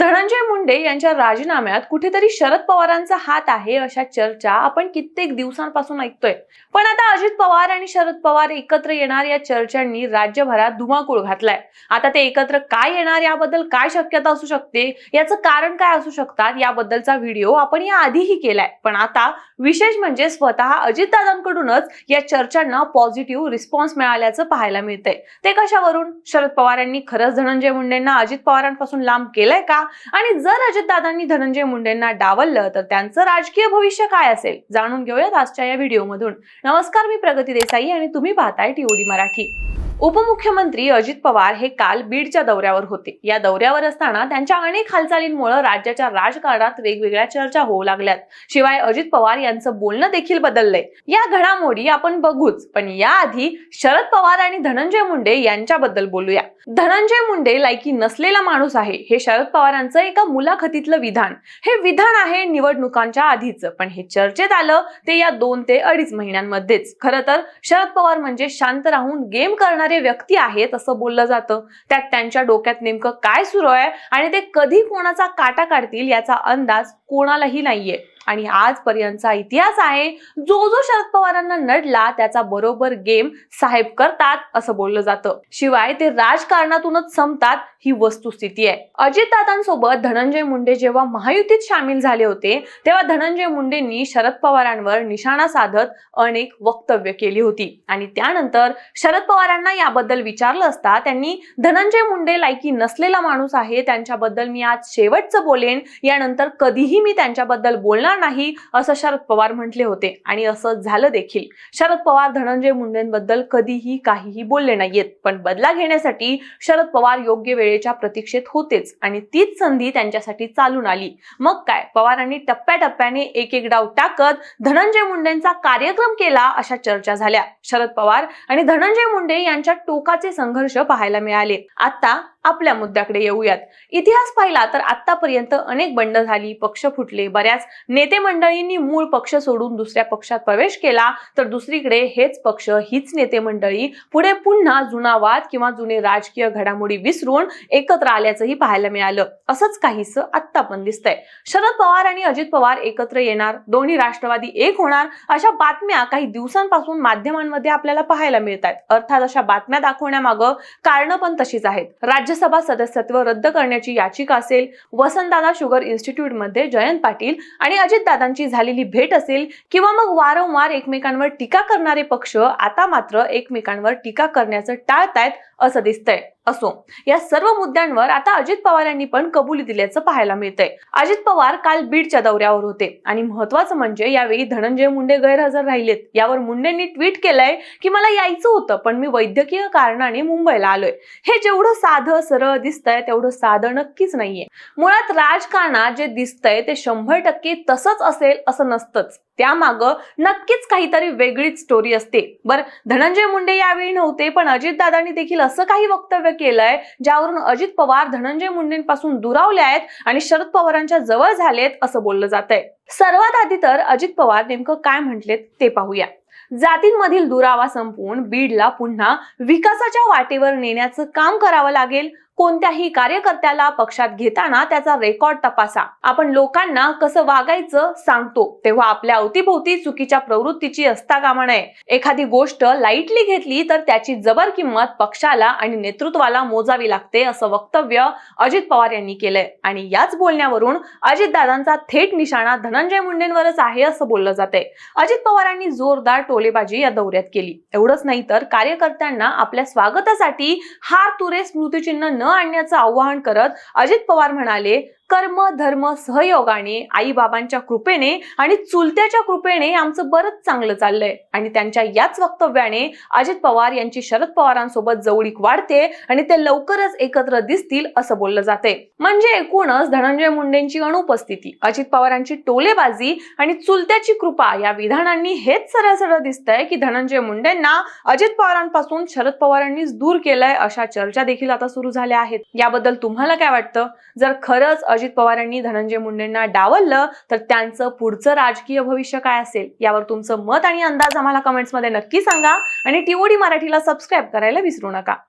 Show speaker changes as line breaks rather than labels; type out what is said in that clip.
धनंजय मुंडे यांच्या राजीनाम्यात कुठेतरी शरद पवारांचा हात आहे अशा चर्चा आपण कित्येक दिवसांपासून ऐकतोय. पण आता अजित पवार आणि शरद पवार एकत्र येणार या चर्चांनी राज्यभरात धुमाकूळ घातलाय. आता ते एकत्र काय येणार याबद्दल काय शक्यता असू शकते? याचं कारण काय असू शकतात? याबद्दलचा व्हिडिओ आपण या आधीही केलाय. पण आता विशेष म्हणजे स्वतः अजितदादांकडूनच या चर्चांना पॉझिटिव्ह रिस्पॉन्स मिळाल्याचं पाहायला मिळतंय. ते कशावरून? शरद पवार यांनी खरंच धनंजय मुंडेंना अजित पवारांपासून लांब केलंय का? आणि जर अजितदादांनी धनंजय मुंडेंना डावललं तर त्यांचं राजकीय भविष्य काय असेल? जाणून घेऊयात आजच्या या व्हिडिओमधून. नमस्कार मी प्रगती देसाई आणि तुम्ही पाहताय टीओडी मराठी. उपमुख्यमंत्री अजित पवार हे काल बीडच्या दौऱ्यावर होते. या दौऱ्यावर असताना त्यांच्या अनेक हालचालींमुळे राज्याच्या राजकारणात वेगवेगळ्या चर्चा होऊ लागल्यात. शिवाय अजित पवार यांचं बोलणं देखील बदललंय. या घडामोडी आपण बघूच. पण याआधी शरद पवार आणि धनंजय मुंडे यांच्याबद्दल बोलूया. धनंजय मुंडे लायकी नसलेला माणूस आहे. हे शरद पवारांचं एका मुलाखतीतलं विधान. हे विधान आहे निवडणुकांच्या आधीचं. पण हे चर्चेत आलं ते या दोन ते अडीच महिन्यांमध्येच. खरं तर शरद पवार म्हणजे शांत राहून गेम करणार व्यक्ती आहेत असं बोललं जातं. त्यात त्यांच्या डोक्यात नेमकं काय सुरू आहे आणि ते कधी कोणाचा काटा काढतील याचा अंदाज कोणालाही नाहीये. आणि आजपर्यंतचा इतिहास आहे जो जो शरद पवारांना नडला त्याचा बरोबर गेम साहेब करतात असं बोललं जातं. शिवाय ते राजकारणातूनच संपतात ही वस्तुस्थिती आहे. अजितदादांसोबत धनंजय मुंडे जेव्हा महायुतीत सामील झाले होते तेव्हा धनंजय मुंडेंनी शरद पवारांवर निशाणा साधत अनेक वक्तव्य केली होती. आणि त्यानंतर शरद पवारांना याबद्दल विचारलं असता त्यांनी धनंजय मुंडे लायकी नसलेला माणूस आहे त्यांच्याबद्दल मी आज शेवटचं बोलेन यानंतर कधीही मी त्यांच्याबद्दल बोलणार नाही असं शरद पवार म्हटले होते. आणि असं झालं देखील. शरद पवार धनंजय मुंडेंबद्दल कधीही काहीही बोलले नाहीयेत. पण बदला घेण्यासाठी शरद पवार योग्य वेळेच्या प्रतीक्षेत होतेच. आणि तीच संधी त्यांच्यासाठी चालून आली. मग काय? पवारांनी टप्प्याटप्प्याने एक एक डाव टाकत धनंजय मुंडेंचा कार्यक्रम केला अशा चर्चा झाल्या. शरद पवार आणि धनंजय मुंडे यांच्या टोकाचे संघर्ष पाहायला मिळाले. आता आपल्या मुद्द्याकडे येऊयात. इतिहास पाहिला तर आतापर्यंत अनेक बंड झाली पक्ष फुटले बऱ्याच नेते मंडळींनी मूळ पक्ष सोडून दुसऱ्या पक्षात प्रवेश केला तर दुसरीकडे हेच पक्ष हीच नेते मंडळी पुढे पुन्हा जुना वाद किंवा जुने राजकीय घडामोडी विसरून एकत्र आल्याचंही पाहायला मिळालं. असंच काहीसं आत्ता पण दिसतंय. शरद पवार आणि अजित पवार एकत्र येणार दोन्ही राष्ट्रवादी एक होणार अशा बातम्या काही दिवसांपासून माध्यमांमध्ये आपल्याला पाहायला मिळतात अर्थात अशा बातम्या दाखवण्यामागं कारणं पण तशीच आहेत. राज्यसभा सदस्यत्व रद्द करण्याची याचिका असेल वसंतदादा शुगर इन्स्टिट्यूटमध्ये जयंत पाटील आणि अजितदादांची झालेली भेट असेल किंवा मग वारंवार एकमेकांवर टीका करणारे पक्ष आता मात्र एकमेकांवर टीका करण्याचं टाळतायत असं दिसतंय. असो. या सर्व मुद्द्यांवर आता अजित पवार यांनी पण कबुली दिल्याचं पाहायला मिळतंय. अजित पवार काल बीडच्या दौऱ्यावर होते आणि महत्वाचं म्हणजे यावेळी धनंजय मुंडे गैरहजर राहिलेत. यावर मुंडेंनी ट्विट केलंय की मला यायचं होतं पण मी वैद्यकीय कारणाने मुंबईला आलोय. हे जेवढं साधं सरळ दिसतंय तेवढं साधं नक्कीच नाहीये. मुळात राजकारणात जे दिसतंय ते शंभर टक्के तसंच असेल असं नसतंच. त्यामागं नक्कीच काहीतरी वेगळीच स्टोरी असते. बरं धनंजय मुंडे यावेळी नव्हते पण अजितदादांनी देखील असं काही वक्तव्य केलंय ज्यावरून अजित पवार धनंजय मुंडेंपासून दुरावले आहेत आणि शरद पवारांच्या जवळ झालेत असं बोललं जात आहे सर्वात आधी तर अजित पवार नेमकं काय म्हटलेत ते पाहूया. जातींमधील दुरावा संपवून बीडला पुन्हा विकासाच्या वाटेवर नेण्याचं काम करावं लागेल कोणत्याही कार्यकर्त्याला पक्षात घेताना त्याचा रेकॉर्ड तपासा. आपण लोकांना कसं वागायचं सांगतो. तेव्हा आपल्या अवतीभोवती चुकीच्या प्रवृत्तीची असता कामा नये एखादी गोष्ट लाईटली घेतली तर त्याची जबर किंमत पक्षाला आणि नेतृत्वाला मोजावी लागते असं वक्तव्य अजित पवार यांनी केलंय. आणि याच बोलण्यावरून अजितदादांचा थेट निशाणा धनंजय मुंडेंवरच आहे असं बोललं जाते अजित पवारांनी जोरदार टोलेबाजी या दौऱ्यात केली. एवढंच नाही तर कार्यकर्त्यांना आपल्या स्वागतासाठी हार तुरे स्मृतिचिन्ह न आणण्याचं आवाहन करत अजित पवार म्हणाले कर्म धर्म सहयोगाने आई बाबांच्या कृपेने आणि चुलत्याच्या कृपेने आमचं बरंच चांगलं चाललंय. आणि त्यांच्या याच वक्तव्याने अजित पवार यांची शरद पवारांसोबत जवळीक वाढते आणि ते लवकरच एकत्र दिसतील असं बोललं जाते म्हणजे एकूणच धनंजय मुंडेंची अनुपस्थिती अजित पवारांची टोलेबाजी आणि चुलत्याची कृपा या विधानांनी हेच सरळ सरळ दिसतंय की धनंजय मुंडेंना अजित पवारांपासून शरद पवारांनीच दूर केलंय अशा चर्चा देखील आता सुरू झाल्या आहेत. याबद्दल तुम्हाला काय वाटतं? जर खरंच अजित पवारांनी धनंजय मुंडेंना डावललं तर त्यांचं पुढचं राजकीय भविष्य काय असेल? यावर तुमचं मत आणि अंदाज आम्हाला कमेंट्समध्ये नक्की सांगा. आणि टीओडी मराठीला सबस्क्राईब करायला विसरू नका.